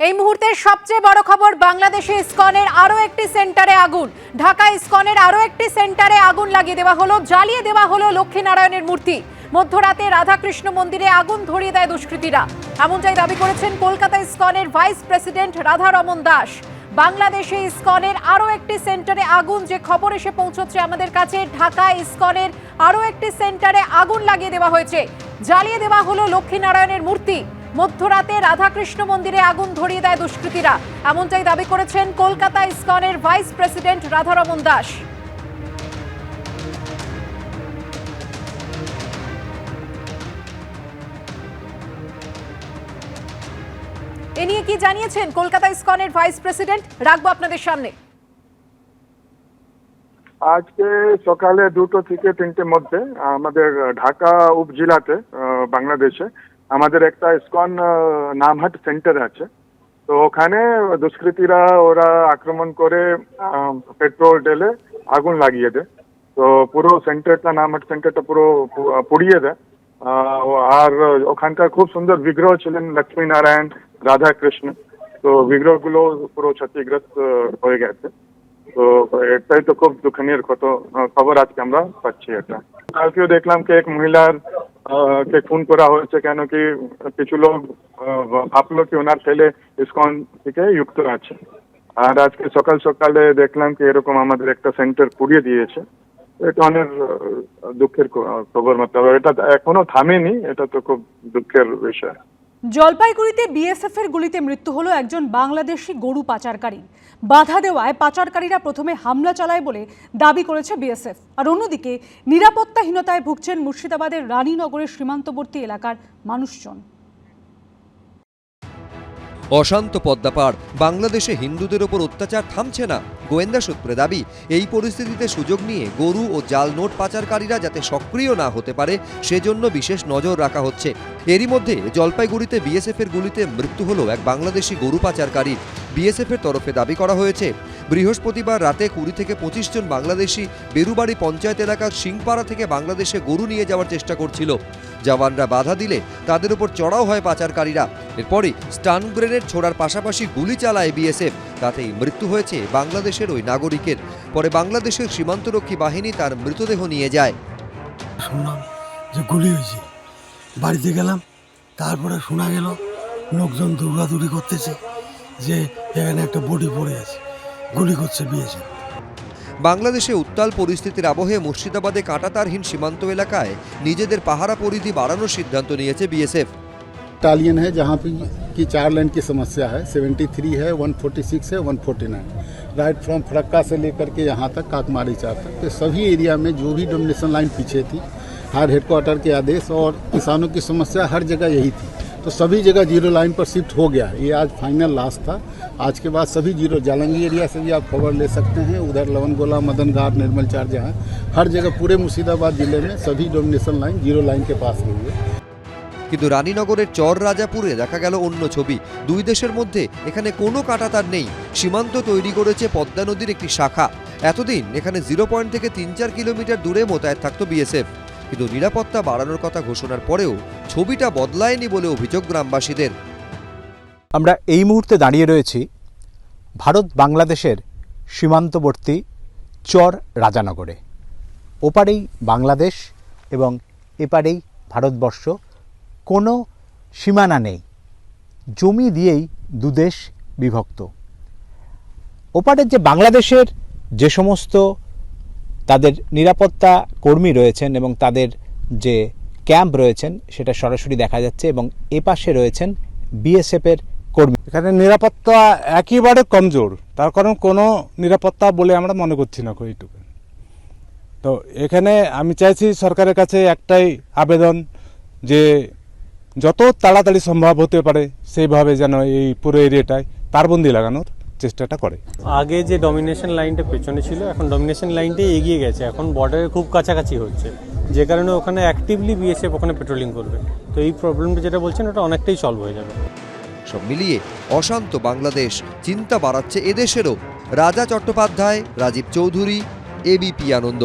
এই মুহূর্তের সবচেয়ে বড় খবর বাংলাদেশে ইসকনের আরও একটি সেন্টারে আগুন। ঢাকা ইসকনের আরও একটি সেন্টারে আগুন লাগিয়ে দেওয়া হলো, জ্বালিয়ে দেওয়া হলো লক্ষ্মীনারায়ণের মূর্তি। মধ্যরাতে রাধাকৃষ্ণ মন্দিরে আগুন ধরিয়ে দেয় দুষ্কৃতীরা। এমনটাই দাবি করেছেন কলকাতা ইসকনের ভাইস প্রেসিডেন্ট রাধারমন দাস। বাংলাদেশে ইসকনের আরও একটি সেন্টারে আগুন, যে খবর এসে পৌঁছচ্ছে আমাদের কাছে, ঢাকা ইসকনের আরও একটি সেন্টারে আগুন লাগিয়ে দেওয়া হয়েছে। জ্বালিয়ে দেওয়া হলো লক্ষ্মীনারায়ণের মূর্তি। মধ্যরাতে রাধাকৃষ্ণ মন্দিরে আগুন ধরিয়ে দেয় দুষ্কৃতীরা। এমনটাই দাবি করেছেন কলকাতা ইসকনের ভাইস প্রেসিডেন্ট রাধারমন দাস। এ নিয়ে কি জানিয়েছেন কলকাতা ইসকনের ভাইস প্রেসিডেন্ট? রাখব আপনাদের সামনে। আজকে সকালে দুটো থেকে তিনটের মধ্যে আমাদের ঢাকা উপজেলাতে বাংলাদেশে আমাদের একটা ইসকন নামহাট সেন্টার আছে। তো ওখানে দুষ্কৃতীরা ওরা আক্রমণ করে পেট্রোল ঢেলে আগুন লাগিয়ে দেয়। তো পুরো সেন্টারটা, নামহাট সেন্টারটা পুরো পুড়িয়ে দেয়। আর ওখানকার খুব সুন্দর বিগ্রহ ছিলেন লক্ষ্মী নারায়ণ রাধা কৃষ্ণ তো বিগ্রহগুলো পুরো ক্ষতিগ্রস্ত হয়ে গেছে। তো এটাই তো খুব দুঃখনীয় কত খবর আজকে আমরা পাচ্ছি এটা। কালকেও দেখলাম কি এক মহিলার কে খুন করা হয়েছে, কেন কি কিছু লোক ভাবলো কি ওনার ছেলে ইসকন থেকে যুক্ত আছে। আর আজকে সকাল সকালে দেখলাম কি এরকম আমাদের একটা সেন্টার পুড়িয়ে দিয়েছে। এটা অনেক দুঃখের খবর। মাত্র এটা এখনও থামেনি, এটা তো খুব দুঃখের বিষয়। জলপাইগুড়িতে বিএসএফ এর গুলিতে মৃত্যু হলো একজন বাংলাদেশি গরু পাচারকারী। বাধা দেওয়ায় পাচারকারীরা প্রথমে হামলা চালায় বলে দাবি করেছে বিএসএফ। আর অন্যদিকে নিরাপত্তাহীনতায় ভুগছেন মুর্শিদাবাদের রানীনগরের সীমান্তবর্তী এলাকার মানুষজন। অশান্ত পদ্মাপাড়। বাংলাদেশে হিন্দুদের ওপর অত্যাচার থামছে না। গোয়েন্দা সূত্রে দাবি, এই পরিস্থিতিতে সুযোগ নিয়ে গরু ও জাল নোট পাচারকারীরা যাতে সক্রিয় না হতে পারে, সেজন্য বিশেষ নজর রাখা হচ্ছে। এরই মধ্যে জলপাইগুড়িতে বিএসএফের গুলিতে মৃত্যু হলো এক বাংলাদেশি গরু পাচারকারীর বিএসএফের তরফে দাবি করা হয়েছে, বৃহস্পতিবার রাতে কুড়ি থেকে পঁচিশ জন বাংলাদেশি বেরুবাড়ি পঞ্চায়েত এলাকার সিংপাড়া থেকে বাংলাদেশে গরু নিয়ে যাওয়ার চেষ্টা করছিল। জওয়ানরা বাধা দিলে তাদের উপর চড়াও হয় পাচারকারীরা। এরপরই স্টান গ্রেনেড ছোড়ার পাশাপাশি গুলি চালায় বিএসএফ তাতেই মৃত্যু হয়েছে বাংলাদেশের ওই নাগরিকের। পরে বাংলাদেশের সীমান্তরক্ষী বাহিনী তার মৃতদেহ নিয়ে যায়। শুনলাম যে গুলি হয়েছে। বাড়িতে গেলাম তারপরে শোনা গেল লোকজন দৌড়াদৌড়ি করতেছে যে এখানে একটা বডি পড়ে আছে গুলি করছে বিয়েছে বাংলাদেশে উত্তাল পরিস্থিতির আবহে মুর্শিদাবাদে কাঁটাতারহীন সীমান্ত এলাকায় নিজেদের পাহারা পরিধি বাড়ানোর সিদ্ধান্ত নিয়েছে বিএসএফ बटालियन है जहाँ पे की चार लाइन की समस्या है 73 है 146 है 149 राइट फ्रॉम फरक्का से लेकर के यहाँ तक काकमारी चार तक तो सभी एरिया में जो भी डोमिनेशन लाइन पीछे थी हर हेडक्वार्टर के आदेश और किसानों की समस्या हर जगह यही थी तो सभी जगह जीरो लाइन पर शिफ्ट हो गया है ये आज फाइनल लास्ट था आज के बाद सभी जीरो जालंगी एरिया से भी आप खबर ले सकते हैं उधर लवन गोला मदन घाट निर्मल चार जहाँ हर जगह पूरे मुर्शिदाबाद जिले में सभी डोमिनेशन लाइन जीरो लाइन के पास हुई है কিন্তু রানীনগরের চর রাজাপুরে দেখা গেল অন্য ছবি দুই দেশের মধ্যে এখানে কোনো কাঁটাতার নেই সীমান্ত তৈরি করেছে পদ্মা নদীর একটি শাখা এতদিন এখানে জিরো পয়েন্ট থেকে তিন চার কিলোমিটার দূরে মোতায়েন থাকতো বিএসএফ কিন্তু নিরাপত্তা বাড়ানোর কথা ঘোষণার পরেও ছবিটা বদলায়নি বলে অভিযোগ গ্রামবাসীদের। আমরা এই মুহূর্তে দাঁড়িয়ে রয়েছি ভারত বাংলাদেশের সীমান্তবর্তী চর রাজানগরে। ওপারেই বাংলাদেশ এবং এপারেই ভারতবর্ষ। কোনো সীমানা নেই। জমি দিয়েই দুদেশ বিভক্ত। ওপারের যে বাংলাদেশের যে সমস্ত তাদের নিরাপত্তা কর্মী রয়েছেন এবং তাদের যে ক্যাম্প রয়েছেন, সেটা সরাসরি দেখা যাচ্ছে এবং এপাশে রয়েছেন বিএসএফের কর্মী। এখানে নিরাপত্তা একেবারে কমজোর। তার কারণ কোনো নিরাপত্তা বলে আমরা মনে করছি না এইটুকু তো এখানে আমি চাইছি সরকারের কাছে একটাই আবেদন যে যত তাড়াতাড়ি সম্ভব হতে পারে, সেইভাবে যেন এই পুরো এরিয়াটায় তারবন্দি লাগানোর। চেষ্টাটা করে। আগে যে ডমিনেশন লাইনটা পেছনে ছিল এখন ডমিনেশন লাইনটাই এগিয়ে গেছে। এখন বর্ডারের খুব কাছাকাছি হচ্ছে। যে কারণে ওখানে অ্যাক্টিভলি বিএসএফ ওখানে পেট্রোলিং করবে। তো এই প্রবলেমটা যেটা বলছেন ওটা অনেকটাই সলভ হয়ে যাবে। সব মিলিয়ে অশান্ত বাংলাদেশ। চিন্তা বাড়াচ্ছে এদেশেরও। রাজা চট্টোপাধ্যায় রাজীব চৌধুরী এবিপি আনন্দ।